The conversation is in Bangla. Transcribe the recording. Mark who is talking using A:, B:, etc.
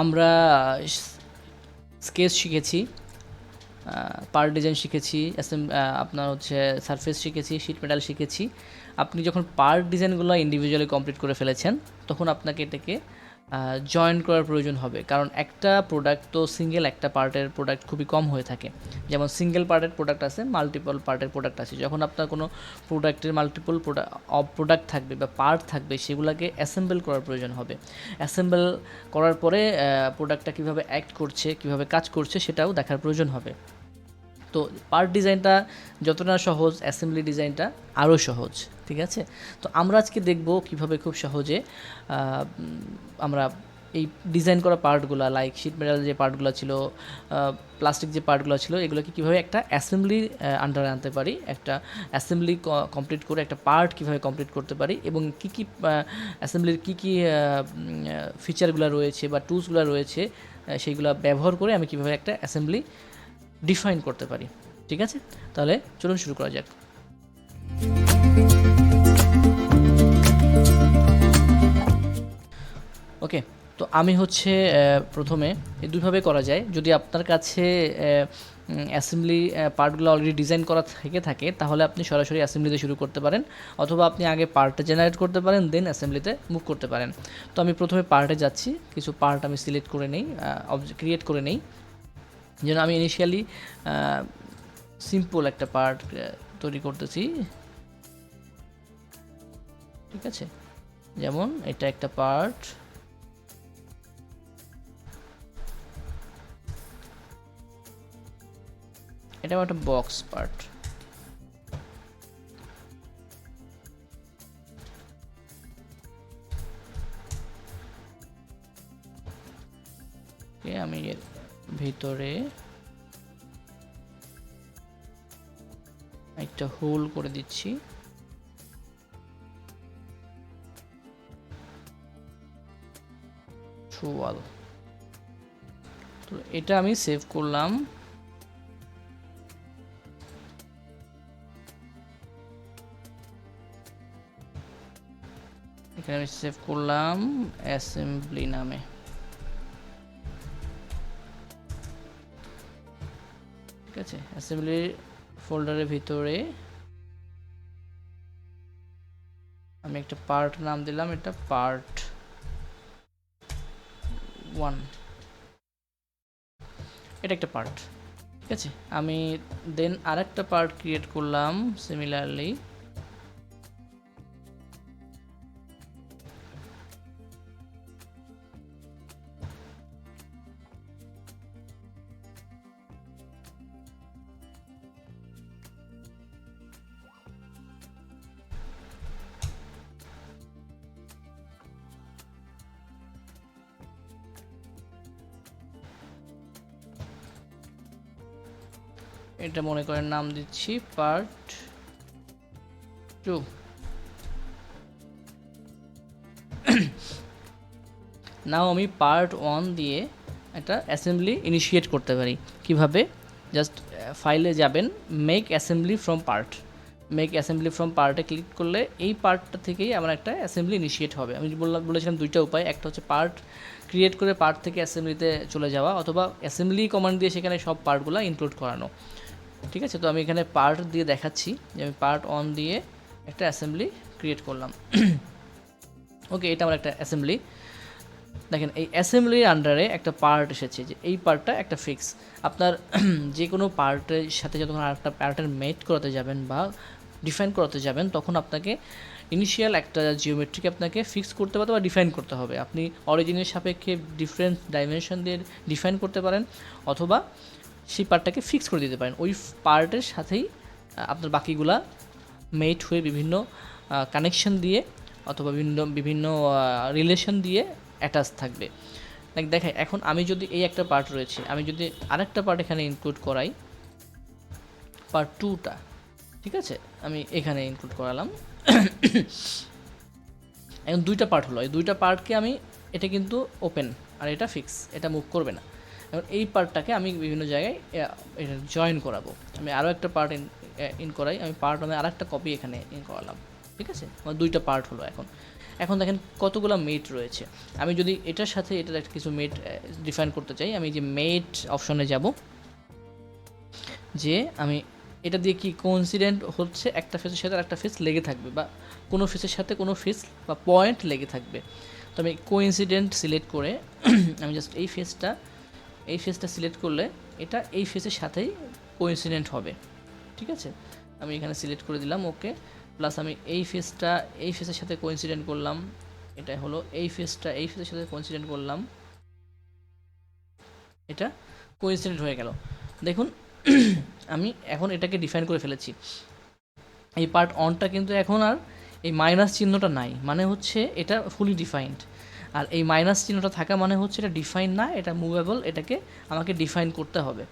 A: আমরা স্কেচ শিখেছি পার ডিজাইন শিখেছি আপনার হচ্ছে সারফেস শিখেছি শিট মেটাল শিখেছি। আপনি যখন পার ডিজাইনগুলো ইন্ডিভিজুয়ালি কমপ্লিট করে ফেলেছেন, তখন আপনাকে এটাকে জয়েন করার প্রয়োজন হবে। কারণ একটা প্রোডাক্ট তো সিঙ্গেল একটা পার্টের প্রোডাক্ট খুবই কম হয়ে থাকে। যেমন সিঙ্গেল পার্টের প্রোডাক্ট আছে মাল্টিপল পার্টের প্রোডাক্ট আছে। যখন আপনার কোনো প্রোডাক্টের মাল্টিপল প্রোডাক্ট থাকবে বা পার্ট থাকবে, সেগুলোকে অ্যাসেম্বল করার প্রয়োজন হবে। অ্যাসেম্বল করার পরে প্রোডাক্টটা কীভাবে অ্যাক্ট করছে, কীভাবে কাজ করছে, সেটাও দেখার প্রয়োজন হবে। তো পার্ট ডিজাইনটা যতটা সহজ অ্যাসেম্বলি ডিজাইনটা আরও সহজ। ঠিক আছে? তো আমরা আজকে দেখব কীভাবে খুব সহজে আমরা এই ডিজাইন করা পার্টগুলো লাইক শিট মেটাল যে পার্টগুলো ছিল প্লাস্টিক যে পার্টগুলো ছিল, এগুলোকে কীভাবে একটা অ্যাসেম্বলি আন্ডারে আনতে পারি, একটা অ্যাসেম্বলি কমপ্লিট করে একটা পার্ট কীভাবে কমপ্লিট করতে পারি, এবং কী কী অ্যাসেম্বলির কী কী ফিচারগুলো রয়েছে বা টুলসগুলো রয়েছে সেইগুলো ব্যবহার করে আমি কীভাবে একটা অ্যাসেম্বলি ডিফাইন করতে পারি, ঠিক আছে? তাহলে চলুন শুরু করা যাক। ওকে, তো আমি হচ্ছে প্রথমে এই দুইভাবে করা যায়। যদি আপনার কাছে অ্যাসেম্বলি পার্টগুলো অলরেডি ডিজাইন করা থেকে থাকে, তাহলে আপনি সরাসরি অ্যাসেম্বলিতে শুরু করতে পারেন, অথবা আপনি আগে পার্টটা জেনারেট করতে পারেন দেন অ্যাসেম্বলিতে মুভ করতে পারেন। তো আমি প্রথমে পার্টে যাচ্ছি, কিছু পার্ট আমি সিলেক্ট করে নেই ক্রিয়েট করে নেই। যেন আমি ইনিশিয়ালি সিম্পল একটা পার্ট তৈরি করতেছি। ঠিক আছে? যেমন এটা একটা পার্ট এটা একটা বক্স পার্ট আমি এর ভিতরে একটা হোল করে দিচ্ছি। তো এটা আমি সেভ করলাম। এখানে আমি সেভ করলাম অ্যাসেম্বলি নামে। ঠিক আছে? অ্যাসেম্বলি ফোল্ডারের ভিতরে আমি একটা পার্ট নাম দিলাম, এটা পার্ট ওয়ান এটা একটা পার্ট ঠিক আছে? আমি দেন আরেকটা পার্ট ক্রিয়েট করলাম সিমিলারলি এটা মনে করেন নাম দিচ্ছি পার্ট টু নাও আমি পার্ট ওয়ান দিয়ে একটা অ্যাসেম্বলি ইনিশিয়েট করতে পারি। কীভাবে? জাস্ট ফাইলে যাবেন make assembly from part make assembly from পার্টে ক্লিক করলে এই পার্টটা থেকেই আমার একটা অ্যাসেম্বলি ইনিশিয়েট হবে। আমি বললাম, বলেছিলাম দুইটা উপায়। একটা হচ্ছে পার্ট ক্রিয়েট করে পার্ট থেকে অ্যাসেম্বলিতে চলে যাওয়া অথবা অ্যাসেম্বলি কমান্ড দিয়ে সেখানে সব পার্টগুলো ইনক্লুড করানো। ঠিক আছে? তো আমি এখানে পার্ট দিয়ে দেখাচ্ছি যে আমি পার্ট অন দিয়ে একটা অ্যাসেম্বলি ক্রিয়েট করলাম। ওকে এটা আমার একটা অ্যাসেম্বলি দেখেন, এই অ্যাসেম্বলির আন্ডারে একটা পার্ট এসেছে যে এই পার্টটা একটা ফিক্স আপনার যে কোনো পার্টের সাথে যখন আরেকটা পার্টের মেট করাতে যাবেন বা ডিফাইন করাতে যাবেন, তখন আপনাকে ইনিশিয়াল একটা জিওমেট্রিক আপনাকে ফিক্স করতে পারতে বা ডিফাইন করতে হবে। আপনি অরিজিনের সাপেক্ষে ডিফারেন্ট ডাইমেনশন দিয়ে ডিফাইন করতে পারেন অথবা সেই পার্টটাকে ফিক্স করে দিতে পারেন। ওই পার্টের সাথেই আপনার বাকিগুলা মেট হয়ে বিভিন্ন কানেকশন দিয়ে অথবা বিভিন্ন বিভিন্ন রিলেশন দিয়ে অ্যাটাচ থাকবে। লাইক দেখাই এখন আমি যদি এই একটা পার্ট রয়েছে, আমি যদি আরেকটা পার্ট এখানে ইনক্লুড করাই পার্ট টুটা ঠিক আছে? আমি এখানে ইনক্লুড করালাম। এখন দুইটা পার্ট হলো। এই দুইটা পার্টকে আমি, এটা কিন্তু ওপেন আর এটা ফিক্স এটা মুভ করবে না। এখন এই পার্টটাকে আমি বিভিন্ন জায়গায় এটা জয়েন করাবো। আমি আরও একটা পার্ট ইন ইন করাই। আমি পার্ট আমি আরেকটা কপি এখানে ইন করালাম। ঠিক আছে? আমার দুইটা পার্ট হলো এখন। এখন দেখেন কতগুলো মেট রয়েছে। আমি যদি এটার সাথে এটার একটা কিছু মেট ডিফাইন করতে চাই, আমি যে মেট অপশনে যাব, যে আমি এটা দিয়ে কি কোইন্সিডেন্ট হচ্ছে? একটা ফেসের সাথে একটা ফেস লেগে থাকবে বা কোনো ফেসের সাথে কোনো ফেস বা পয়েন্ট লেগে থাকবে। তো আমি কোইন্সিডেন্ট সিলেক্ট করে আমি জাস্ট এই ফেসটা এই ফেসটা সিলেক্ট করলে এটা এই ফেসের সাথেই কোইন্সিডেন্ট হবে। ঠিক আছে? আমি এখানে সিলেক্ট করে দিলাম ওকে প্লাস আমি এই ফেসটা এই ফেসের সাথে কোইন্সিডেন্ট করলাম। এটা হলো এই ফেসটা এই ফেসের সাথে কোইন্সিডেন্ট করলাম। এটা কোইন্সিডেন্ট হয়ে গেল। দেখুন, আমি এখন এটাকে ডিফাইন করে ফেলেছি। এই পার্ট অনটা কিন্তু এখন আর এই মাইনাস চিহ্নটা নাই। মানে হচ্ছে এটা ফুলি ডিফাইন্ড আর এই মাইনাস চিহ্নটা থাকা মানে হচ্ছে এটা ডিফাইন না, এটা মুভেবল এটাকে আমাকে ডিফাইন করতে হবে।